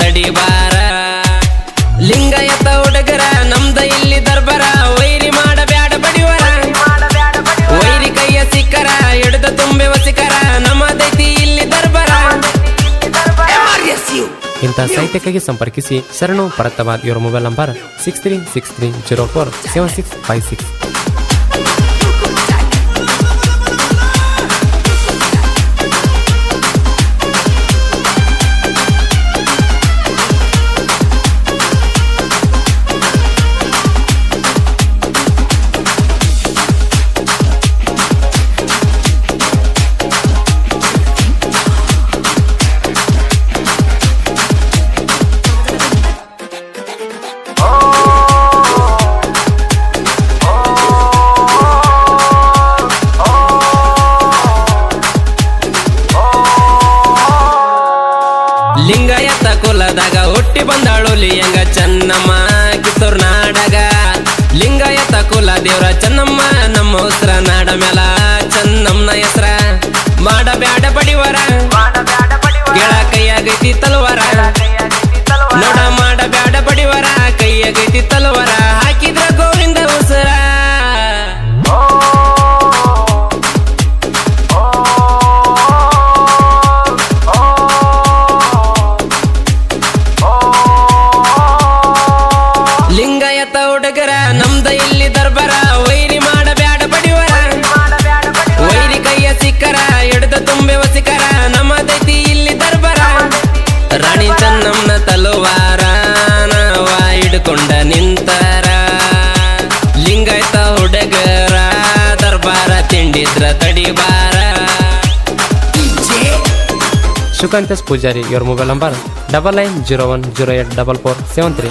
ತಡಿಬಾರ. ಲಿಂಗಾಯತ ಹುಡುಗರ ನಮ್ದ ಇಲ್ಲಿ ದರ್ಬರ. ವೈರಿ ಮಾಡಬ್ಯಾಡ ಬಡಿವರ. ವೈರಿ ಕೈಯ ಸಿಕ್ಕರ ಎಡದ ತುಂಬೆ ವಸಿಕರ ನಮ್ಮದೈತಿ ಇಲ್ಲಿ ದರ್ಬರ. ಇಂಥ ಸಾಹಿತ್ಯಕ್ಕಾಗಿ ಸಂಪರ್ಕಿಸಿ ಶರಣು ಪರತವಾದ ಇವರ mobile number six three six three zero four seven six five six ಮಾಡಬ್ಯಾಡ. Lingayat ಹುಡುಗರ ದರ್ಬಾರ, ತಿಂಡಿದ್ರ ತಡಿಬಾರ. ಸುಕಾಂತಸ್ ಪೂಜಾರಿ ಇವರ mobile number double nine zero one zero eight double four seven three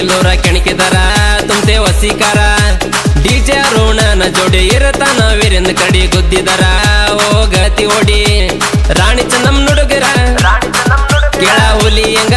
ಇವಂದೈತಿ ಕೆಣಕಿದಾರ ತುಂಬ್ತೆ ವಸಿಕಾರ. ಡಿಜೆ ರೋಣನ ಜೋಡಿ ಇರತಾನ ವೀರೇಂದ್ರ ಕಡಿ ಗುದ್ದಿದಾರ. ಓ ಗತಿ ಓಡಿ ರಾಣಿ ಚನ್ನಮ್ ನುಡುಗರ. ಕೇಳ ಹುಲಿ ಹೆಂಗ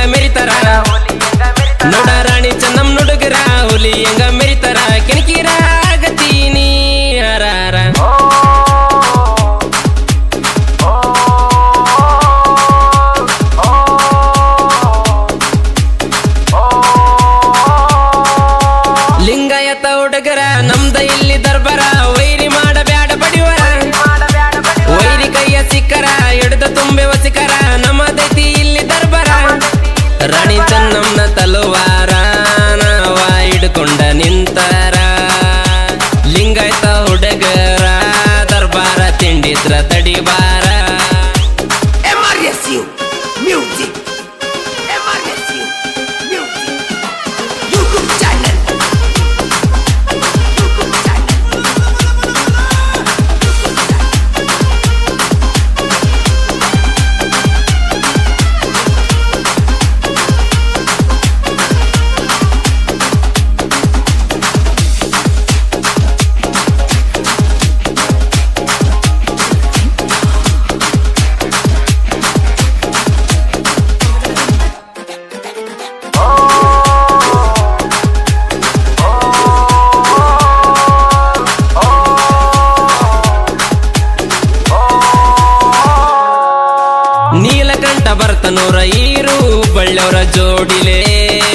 ಜೋಡಿಲೆ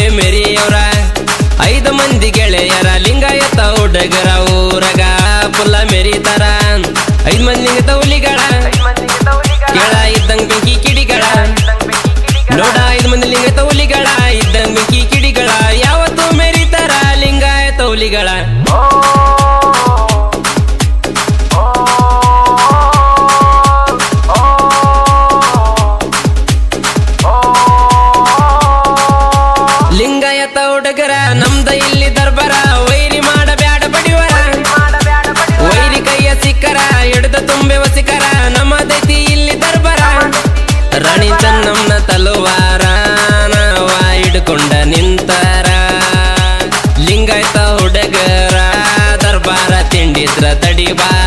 ಮೆರಿಯವರ. ಐದು ಮಂದಿ ಗೆಳೆಯರ, ಲಿಂಗಾಯತ ಹುಡುಗರ ಊರಗ ಪುಲ್ಲ ಮೆರಿತಾರ. ಐದು ಮಂದಿ ತೌಲಿಗಳ, ಕೆಳ ಇದ್ದಂಗ ಬೆಂಕಿ ಕಿಡಿಗಳ. ನೋಡ ಐದು ಮಂದಿ ಲಿಂಗ ತೌಲಿಗಳ, ಇದ್ದಂಗ ಬೆಂಕಿ ಕಿಡಿಗಳ. ಯಾವತ್ತು ಮೆರಿತಾರ, ಲಿಂಗಾಯತ ಹುಲಿಗಳ. ರಾಣಿ ಚೆನ್ನಮ್ಮನ ತಲುವಾರನವ ಹಿಡ್ಕೊಂಡ ನಿಂತಾರ. ಲಿಂಗಾಯ್ತ ಹುಡುಗರ ದರ್ಬಾರ ತಿಂಡಿದ್ರ ತಡಿಬಾರ.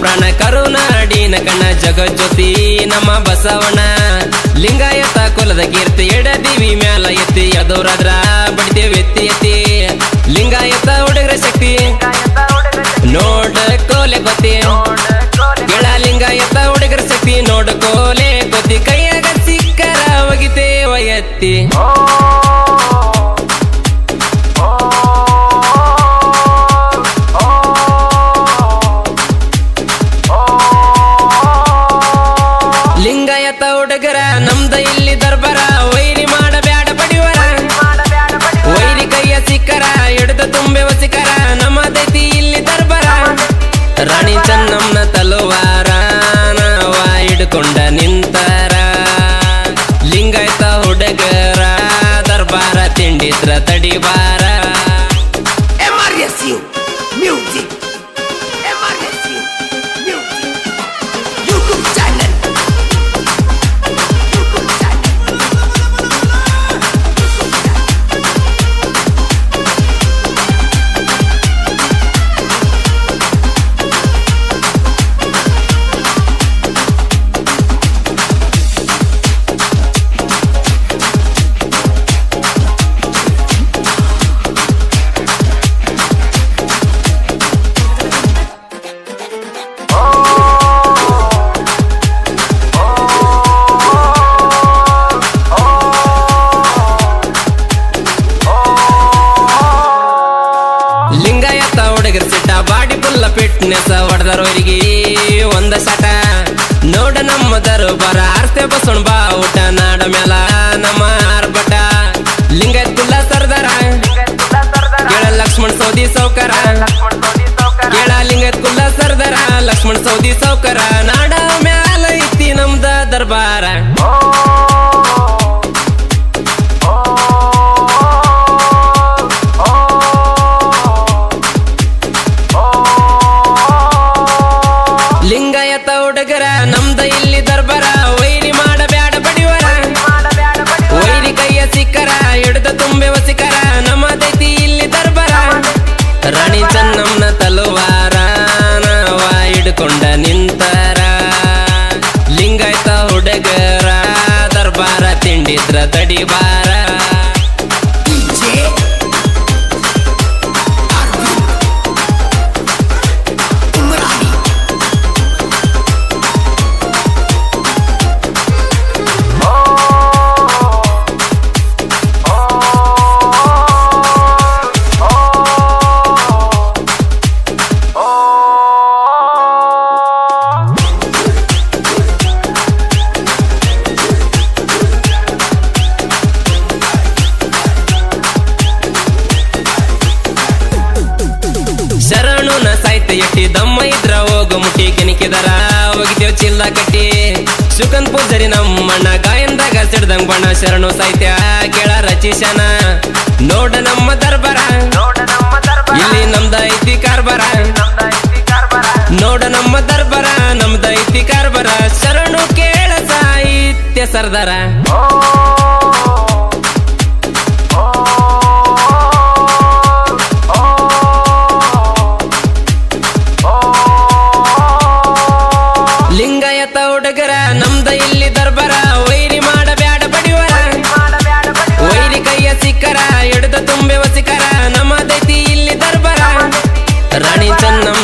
ಪ್ರಾಣ ಕರುನಾಡಿನ ಕಣ ಜಗಜ್ಯೋತಿ, ನಮ್ಮ ಬಸವಣ್ಣ. ಲಿಂಗಾಯತ ಕುಲದ ಕೀರ್ತಿ, ಎಡದಿವಿ ಮ್ಯಾಲ ಎತ್ತಿ ಎದೋರಾದ್ರ ಬಡಿದೆ ಎತ್ತಿ ಎತ್ತಿ. ಲಿಂಗಾಯತ ಹುಡುಗರ ಶಕ್ತಿ, ನೋಡ ಕೋಲೆ ಗೊತ್ತಿ. ಗೆಳ ಲಿಂಗಾಯತ ಹುಡುಗರ ಶಕ್ತಿ, ನೋಡ ಕೋಲೆ ನಮ್ದ ಇಲ್ಲಿ ದರ್ಬರ, ವೈರಿ ಮಾಡಬ್ಯಾಡ ಪಡಿವರ. ವೈರಿ ಕೈಯ ಸಿಕ್ಕರ, ಎಡದ ತುಂಬೆ ವಸಿಕರ ನಮ್ಮದೈತಿ ಇಲ್ಲಿ ದರ್ಬಾರ. ರಾಣಿ ಚೆನ್ನಮ್ಮನ ತಲುವಾರ, ನಾವ ಹಿಡ್ಕೊಂಡ ನಿಂತಾರ. ಲಿಂಗಾಯತ ಹುಡುಗರ, ದರ್ಬಾರ ತಿಂಡಿತ್ರ ತಡಿಬಾರ. ದರ್ಬಾರ ಆರ್ತೆ ಬಸವಣ ಬಾ, ಊಟ ನಾಡ ಮೇಲ ನಮ್ಮ ಆರ್ಭಟ. ಲಿಂಗಾಯತ್ ಕುಲ್ಲ ಸರ್ದಾರ. ಕೇಳ ಲಕ್ಷ್ಮಣ್ ಸೌದಿ ಸೌಕರ ಕೇಳ ಲಿಂಗಾಯತ್ ಕುಲ್ಲ ಸರ್ದಾರ. ಲಕ್ಷ್ಮಣ ಸೌದಿ ಸೌಕರ ನಾಡ ಮ್ಯಾಲ ಐತಿ ನಮ್ದ ದರ್ಬಾರ. ತಿಂಡಿದ್ರ ತಡಿಬಾರ ಚಿಲ್ಲ ಕಟ್ಟಿ ಸುಗಂಧ್ ಪೂಜರಿ ನಮ್ಮಣ್ಣ ಗಾಯಂದಾಗ ಸಿಡ್ದಂಗ್ ಬಣ್ಣ, ಶರಣು ಸಾಹಿತ್ಯ ಕೇಳ ರಚಿಸನ ನೋಡ ನಮ್ಮ ದರ್ಬಾರ. ಇಲ್ಲಿ ನಮ್ದ ಐತಿ ಕಾರ್ಬಾರ. ನೋಡ ನಮ್ಮ ದರ್ಬಾರ, ನಮ್ದ ಐತಿ ಕಾರ್ಬಾರ. ಶರಣು ಕೇಳ ಸಾಹಿತ್ಯ ಸರ್ದಾರ. राणी चन्नम